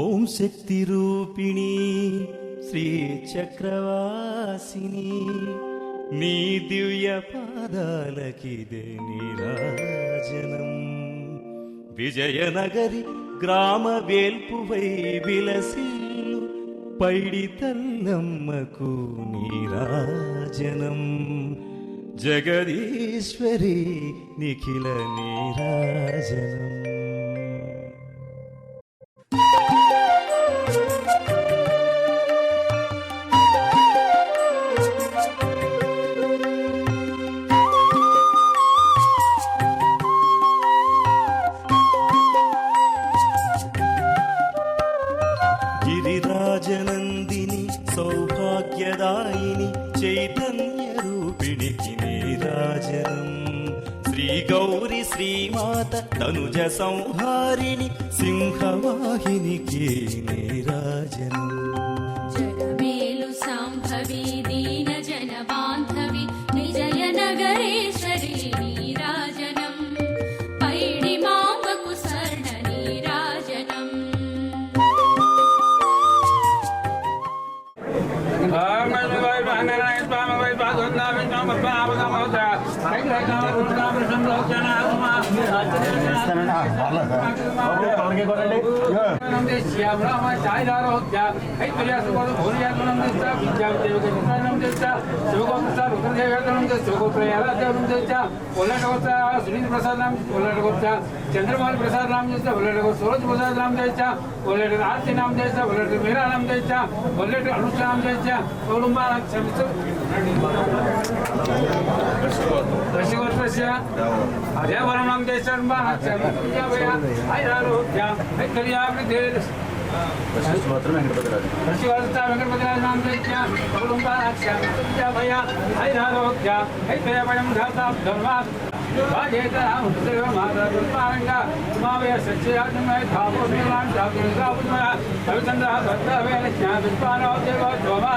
ఓం శక్తి రూపిణి శ్రీ చక్రవాసిని. నీ దివ్య పాదాలకిదే నీరాజనం విజయనగరి గ్రామ వేల్పువై విలసిల్లు పైడి తల్లమ్మకు నీరాజనం జగదీశ్వరి నిఖిల నీరాజనం చైతన్య రూపిణికి నీరాజనం శ్రీ గౌరి శ్రీమాత తనుజ సంహారిణి సింహవాహినికి నీరాజనం జగమేలు సాంభవి దీన జన బాంధవి విజయ श्यामराव चायदारो हत्या ऐश्वर्या सुखद भोजया गुणम निष्ठा विद्या विजय देवचा शिवगोपचा रुद्रदेव वेळानंद शिवगोत्र याला देवचा कोल्हाटकोरचा सुनील प्रसाद राम कोल्हाटकोरचा चंद्रमोहन प्रसाद रामदेवचा कोल्हाटकोर सरोज प्रसाद रामदेवचा कोल्हाटक आरती नामदेवचा कोल्हाटक मीरा नामदेवचा कोल्हाटक अनुष नामदेवचा कौडुंबा ऋषिगोत्रस्य हजय वरण नामदेवचा आई रालो क्या करिया आपली वशिष्ठ मात्र वेंकटपतिराज वशिवस्ता वेंकटपतिराज नाम प्रज्ञा कुटुंबा आख्या प्रज्ञा भया हरि रालोक्या हरि भया वयम धाता धर्मास वाजेतराम हृदय माता रूपारंगा उमावय सच्चयात्मय धापो मेलां धापो धापो मया रविचंद्र भद्र वेल ज्ञान विद्वानो देव धोमा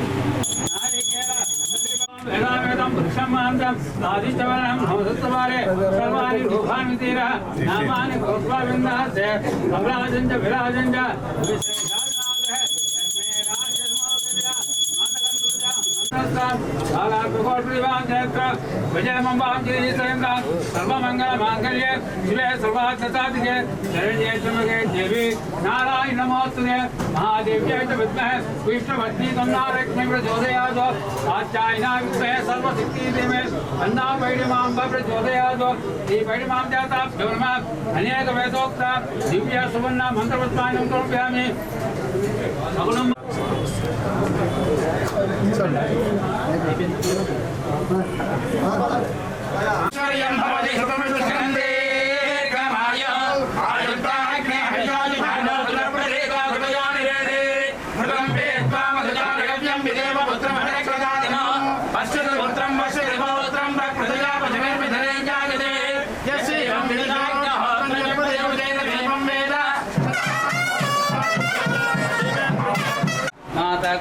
వేదావేదం వృక్షమాంతం ఆదిత్యవరం హంసత్వారే సర్వాణి రూపాన్ని తీర నామాని గోత్వావిందాసే అమరాజంజ விஜயமம்பாஞ்சேந்திரம் சர்வமங்கல மாங்கல்ய சிவே சர்வா சதாதிகே சரண்யே சமகே தேவி நாராயண நமோஸ்துதே மகாதேவியே ச வித்மஹே விஷ்ணுவத்னி தன்னாரக்ஷ்மி பிரச்சோதயாதோ சாச்சாயினா வித்மஹே சர்வ சித்தி தேமே அன்னா பைடிமாம் பிரச்சோதயாதோ ஸ்ரீ பைடிமாம் ஜாதா பிரம அநேக வேதோக்த திவ்ய சுவர்ண மந்திரபத்மானம் குருபியாமி சகுணம் స్కందే కమాయ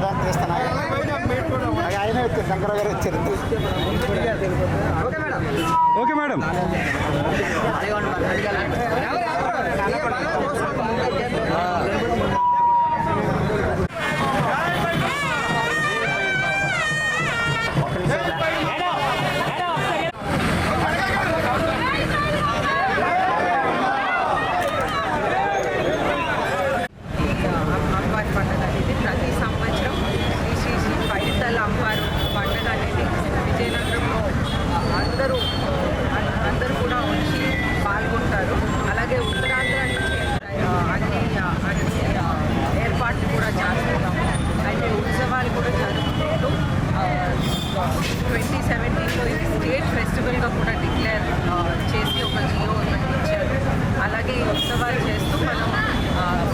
ఆదాయం చేస్తాను ఆయన వచ్చారు గారు వచ్చారు ఓకే మేడం. ఉత్సవాలు చేస్తూ మనం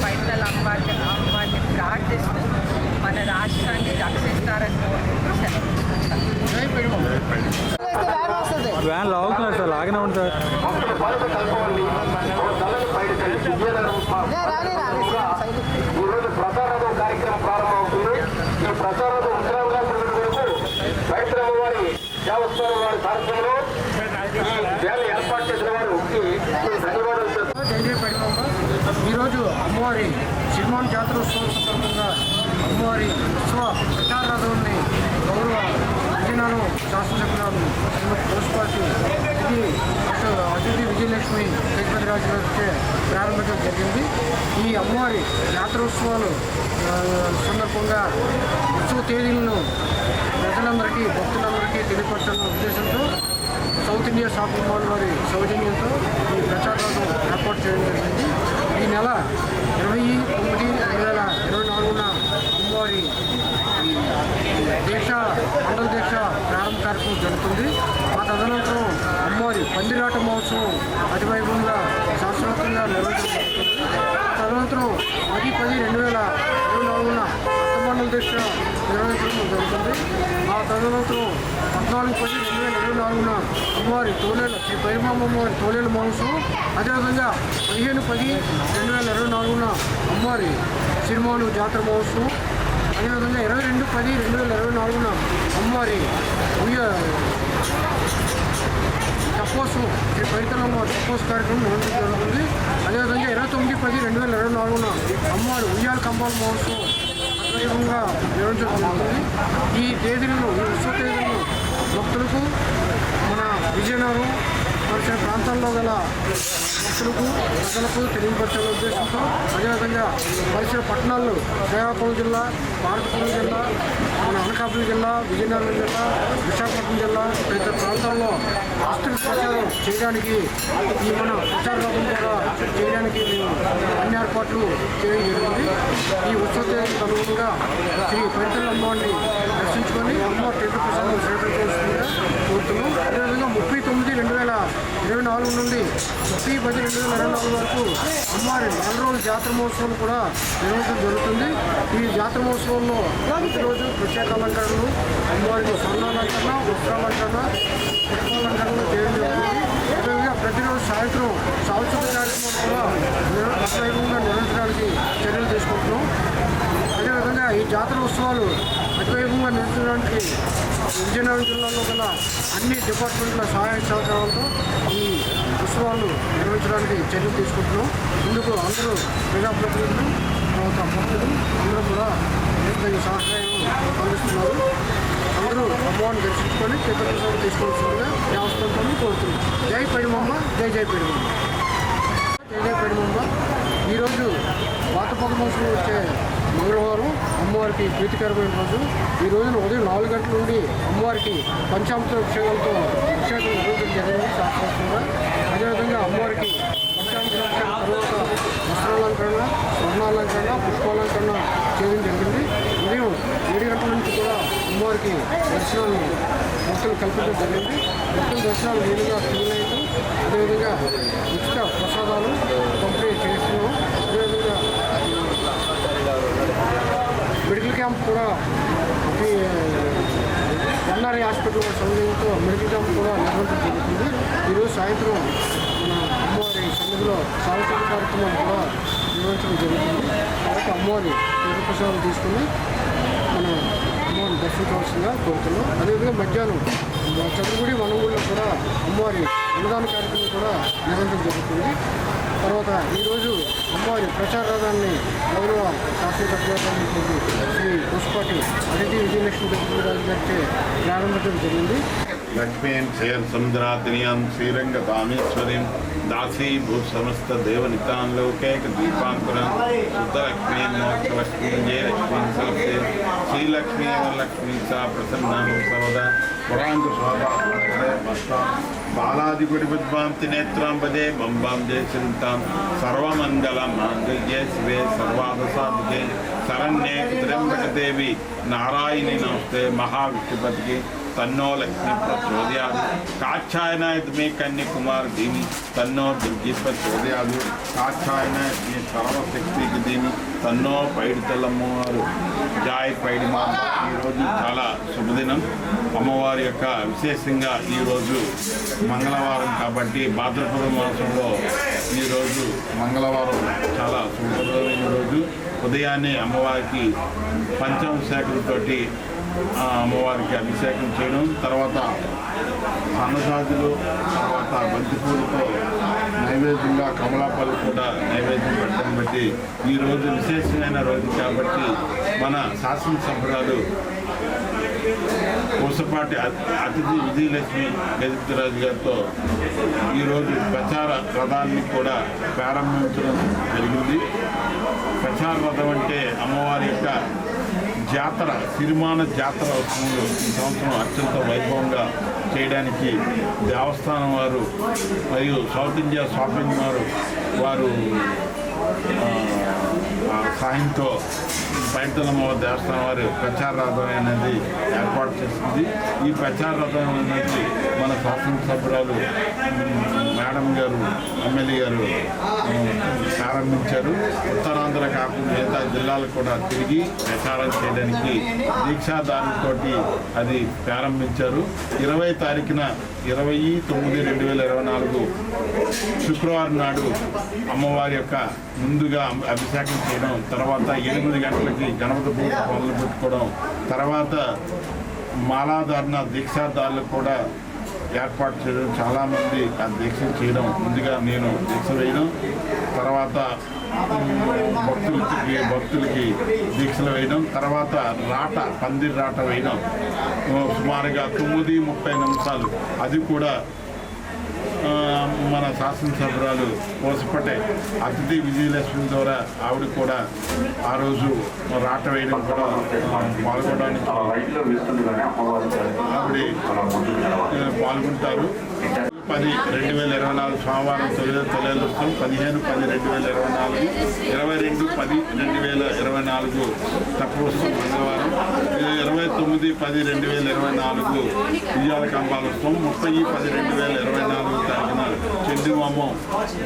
పైతల అమ్మవారి అమ్మవారిని ప్రార్థిస్తూ మన రాష్ట్రాన్ని రక్షిస్తారని కోరుకుంటూ సెలవు వ్యాన్ లాగానే ఉంటారు. ఈరోజు ప్రసారోదం కార్యక్రమం ప్రారంభమవుతుంది. ఈ ప్రసారోదం ఉత్తరాంగా రైతుల వారి కార్యక్రమంలో ఈరోజు అమ్మవారి సినిమాన్ జాతరోత్సవం సందర్భంగా అమ్మవారి ఉత్సవ ప్రచార రథంని గౌరవ విజయనగరం శాసనసభ్యులను శ్రీమతి పుష్పాటి ఇది అతిథి విజయలక్ష్మి తిరుపతి రాజు గారిచే ప్రారంభించడం జరిగింది. ఈ అమ్మవారి జాతరోత్సవాలు సందర్భంగా ఉత్సవ తేదీలను ప్రజలందరికీ భక్తులందరికీ తెలియపరచాలన్న ఉద్దేశంతో సౌత్ ఇండియా షాపింగ్ మాల్ వారి సౌజన్యంతో ఈ ప్రచారాలను ఏర్పాటు చేయడం జరిగింది. ఈ నెల ఇరవై తొమ్మిది రెండు వేల ఇరవై నాలుగున అమ్మవారి దీక్ష మండల దీక్ష ప్రారంభ కార్యక్రమం జరుగుతుంది. ఆ తదనంతరం అమ్మవారి పందిరాట మహోత్సవం అతివైభవంగా శాశ్వతంగా నిర్వహించడం తదనంతరం పది పది రెండు వేల మండల నిర్వహించడం జరుగుతుంది. ఆ తదనంతరం పద్నాలుగు పది రెండు వేల ఇరవై నాలుగున అమ్మవారి తోలేళ్ళ శ్రీ భైరమాంబ అమ్మవారి తోలేళ్ళ మహోత్సవం అదేవిధంగా పదిహేను పది రెండు వేల ఇరవై నాలుగున అమ్మవారి సిరిమాను జాతర మహోత్సవం. అదేవిధంగా ఇరవై రెండు పది రెండు వేల ఇరవై నాలుగున అమ్మవారి ఉయ్య తప్పోత్సవం శ్రీ పైతలమ్మ తప్పోత్సవ కార్యక్రమం నిర్వహించడం జరుగుతుంది. అదేవిధంగా ఇరవై తొమ్మిది పది రెండు వేల ఇరవై నాలుగున అమ్మవారి ఉయ్యాల కంబాల మహోత్సవం. అత్యధికంగా నిర్వహించడం జరుగుతుంది ఈ తేదీలను ఈ ఉత్సవ తేదీలను భక్తులకు మన విజయనగరం పరిసర ప్రాంతాల్లో గల భక్తులకు ప్రజలకు తెలియపరచాల ఉద్దేశంతో అదేవిధంగా పరిసర పట్టణాల్లో శ్రీకాకుళం జిల్లా భారతపురం జిల్లా మన అనకాపల్లి జిల్లా విజయనగరం జిల్లా విశాఖపట్నం జిల్లా తదితర ప్రాంతాల్లో విస్తృత ప్రచారం చేయడానికి ఈ మన ప్రచార రూపం ద్వారా చేయడానికి మేము అన్ని ఏర్పాట్లు చేయడం జరిగింది. ఈ ఉత్సవ తేదీకి అనుగుణంగా శ్రీ పరితల అమ్మవారిని దర్శించుకొని అమ్మవారి తీర్థ ప్రసాదం స్వీకరించాల్సిందిగా కోరుతున్నాం. అదేవిధంగా ముప్పై తొమ్మిది రెండు వేల ఇరవై నాలుగు నుండి ముప్పై పది రెండు వేల ఇరవై నాలుగు వరకు అమ్మవారి నాలుగు రోజుల జాతర మహోత్సవం కూడా నిర్వహించడం జరుగుతుంది. ఈ జాతర మహోత్సవంలో ప్రతిరోజు ప్రత్యేక అలంకరణలు అమ్మవారికి స్వర్ణాలంకరణ వస్త్రాలంకరణ పుష్పాలంకరణ చేయడం జరుగుతుంది. అదేవిధంగా ప్రతిరోజు సాయంత్రం సాంస్కృతిక కార్యక్రమాలు కూడా నిర్- నిర్వహించడానికి చర్యలు తీసుకుంటున్నాం. అదేవిధంగా ఈ జాతర ఉత్సవాలు అతివేగంగా నిర్వహించడానికి విజయనగరం జిల్లాలో గల అన్ని డిపార్ట్మెంట్ల సహాయ సహకారాలతో ఈ ఉత్సవాలు నిర్వహించడానికి చర్యలు తీసుకుంటున్నాం. ఇందుకు అందరూ ప్రజాప్రతినిధులు తర్వాత భక్తులు అందరూ కూడా తగిన సహాయం అందిస్తున్నారు. అందరూ అమ్మవారిని దర్శించుకొని తీర్థప్రసాదం తీసుకోవాల్సిందిగా దేవస్థానంతో కోరుతున్నాం. జై పడిమమ్మ జై జై పడిమమ్మ జై జై పడిమమ్మ ఈరోజు వాత పదమోత్సవం వచ్చే మంగళవారం అమ్మవారికి ప్రీతికరమైన రోజు. ఈ రోజున ఉదయం నాలుగు గంటల నుండి అమ్మవారికి పంచామృత అభిషేకంతో అభిషేకం నిర్వహించడం జరిగింది శాస్త్రోత్సవంగా అదేవిధంగా అమ్మవారికి పంచామృత తర్వాత వస్త్రాలంకరణ స్వర్ణాలంకరణ పుష్పాలంకరణ చేయడం జరిగింది. ఉదయం ఏడు గంటల నుంచి కూడా అమ్మవారికి దర్శనాలు భక్తులు కల్పించడం జరిగింది. భక్తుల దర్శనాలు వీలుగా క్లీన్ అదేవిధంగా ఉచిత ప్రసాదాలు పంపిణీ చేస్తున్నాం అదేవిధంగా మెడికల్ క్యాంప్ కూడా ఈ ఎన్ఆర్ఐ హాస్పిటల్ సౌజన్యంతో మెడికల్ క్యాంప్ కూడా నిర్వహించడం జరుగుతుంది. ఈరోజు సాయంత్రం మన అమ్మవారి సన్నిధిలో సాంస్కృతిక కార్యక్రమం కూడా నిర్వహించడం జరుగుతుంది. కాబట్టి అమ్మవారి ప్రసాదం తీసుకుని మన అమ్మవారిని దర్శించవలసిందిగా కోరుతున్నాం. అదేవిధంగా మధ్యాహ్నం చంద్రగుడి వనగూడిలో కూడా అమ్మవారి అన్నదాన కార్యక్రమం కూడా నిర్వహించడం జరుగుతుంది. తర్వాత ఈరోజు అమ్మవారి ప్రచార రథాన్ని గౌరవ శాసనసభ్యులైనటువంటి శ్రీ పుష్పటి అతిథి విజయలక్ష్మి రాజు ప్రారంభించడం జరిగింది. లక్ష్మీం క్షేర్ సముద్రాత్రియాం శ్రీరంగ కామేశ్వరీం దాసీ భూ సమస్త దేవనితాం లోకైక దీపాంకురం శుద్ధలక్ష్మీం మోక్షలక్ష్మీం జయలక్ష్మీం సమస్తే శ్రీలక్ష్మీ వరలక్ష్మీ సా ప్రసన్నాం సర్వదా పురాంగు శోభా బాలాదిగుడి విద్వాంతి నేత్రాం పదే బంబాం జయసింతాం సర్వమంగళ మాంగళ్యే శివే సర్వాదసాధికే శరణ్యే త్ర్యంబక దేవి నారాయణి నమస్తే మహావిష్ణుపతికి తన్నో లక్ష్మి ప్రచోదయాదు కాక్షాయనాయత్ మే కన్యకుమార్ దీని. తన్నో దుర్గి ప్రచోదయాదు కాక్షాయనాయత్ మే సర్వశక్తికి దీని. తన్నో పైడితల్లమ్మవారు జాయ్ పైడి మా ఈరోజు చాలా శుభదినం. అమ్మవారి యొక్క విశేషంగా ఈరోజు మంగళవారం కాబట్టి భాద్రపద మాసంలో ఈరోజు మంగళవారం చాలా శుభమైన రోజు. ఉదయాన్నే అమ్మవారికి పంచాభిషేకంతోటి ఆ అమ్మవారికి అభిషేకం చేయడం తర్వాత సన్నజాజులు తర్వాత బంతిపూలతో నైవేద్యంగా కమలాపల్లి కూడా నైవేద్యం పెట్టడం బట్టి ఈ రోజు విశేషమైన రోజు కాబట్టి మన శాసనసభ్యురాలు పూసపాటి అతి- అతిథి విజయలక్ష్మి గజపతిరాజు గారితో ఈరోజు ప్రచార రథాన్ని కూడా ప్రారంభించడం జరిగింది. ప్రచార రథం అంటే అమ్మవారి యొక్క జాతర సిరిమాన జాతర ఈ సంవత్సరం అత్యంత వైభవంగా చేయడానికి దేవస్థానం వారు మరియు సౌత్ ఇండియా షాపింగ్ వారు వారు సాయంతో పైతలమ్మ దేవస్థానం వారి ప్రచార రథం అనేది ఏర్పాటు చేసింది. ఈ ప్రచార రథం అనేది మన శాసనసభ్యురాలు మేడం గారు ఎమ్మెల్యే గారు ప్రారంభించారు. ఉత్తరాంధ్ర కాకుండా మిగతా జిల్లాలకు కూడా తిరిగి ప్రచారం చేయడానికి దీక్షాదారులతోటి అది ప్రారంభించారు. ఇరవై తారీఖున ఇరవై తొమ్మిది రెండు వేల ఇరవై నాలుగు శుక్రవారం నాడు అమ్మవారి యొక్క ముందుగా అభిషేకం చేయడం తర్వాత ఎనిమిది గంటలకి గణపతి పూజ మొదలు పెట్టుకోవడం తర్వాత మాలాధారణ దీక్షాదారులకు కూడా ఏర్పాటు చేయడం చాలామంది ఆ దీక్ష చేయడం ముందుగా నేను దీక్ష వేయడం తర్వాత భక్తులకి భక్తులకి దీక్షలు వేయడం. తర్వాత రాట పందిరి రాట వేయడం. సుమారుగా తొమ్మిది ముప్పై నిమిషాలు. అది కూడా మన శాసనసభ్యురాలు పోసపటే అతిథి విజయలక్ష్మి ద్వారా ఆవిడ కూడా ఆ రోజు రాట వేయడం కూడా పాల్గొనడానికి ఆవిడ పాల్గొంటారు. పది రెండు వేల ఇరవై నాలుగు సోమవారం తొలి తొలగిస్తాం పదిహేను పది రెండు వేల ఇరవై నాలుగు ఇరవై రెండు పది రెండు వేల ఇరవై నాలుగు తప్పవస్తాం మంగళవారం. ఇరవై తొమ్మిది పది రెండు వేల ఇరవై నాలుగు ఉయ్యాల కంబాలస్తాం ముప్పై పది రెండు వేల ఇరవై నాలుగు తారీఖున చెండుమామం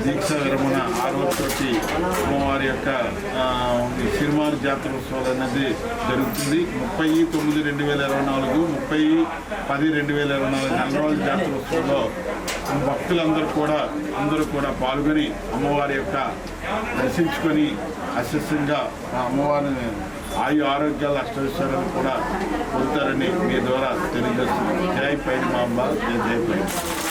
దీక్ష విరమణ ఆరో తోటి అమ్మవారి యొక్క ఆ, సిరిమారు జాతర ఉత్సవాలు అనేది జరుగుతుంది. ముప్పై తొమ్మిది రెండు వేల ఇరవై నాలుగు ముప్పై పది రెండు వేల ఇరవై నాలుగు నెలరోజు జాతర ఉత్సవంలో భక్తులందరూ కూడా అందరూ కూడా పాల్గొని అమ్మవారి యొక్క దర్శించుకొని అశస్యంగా ఆ అమ్మవారిని ఆయు ఆరోగ్యాల అష్టవిశ్వరాలు కూడా పొందుతారని మీ ద్వారా తెలియజేస్తున్నాం. జై పైన మా అమ్మ జై జై పైన.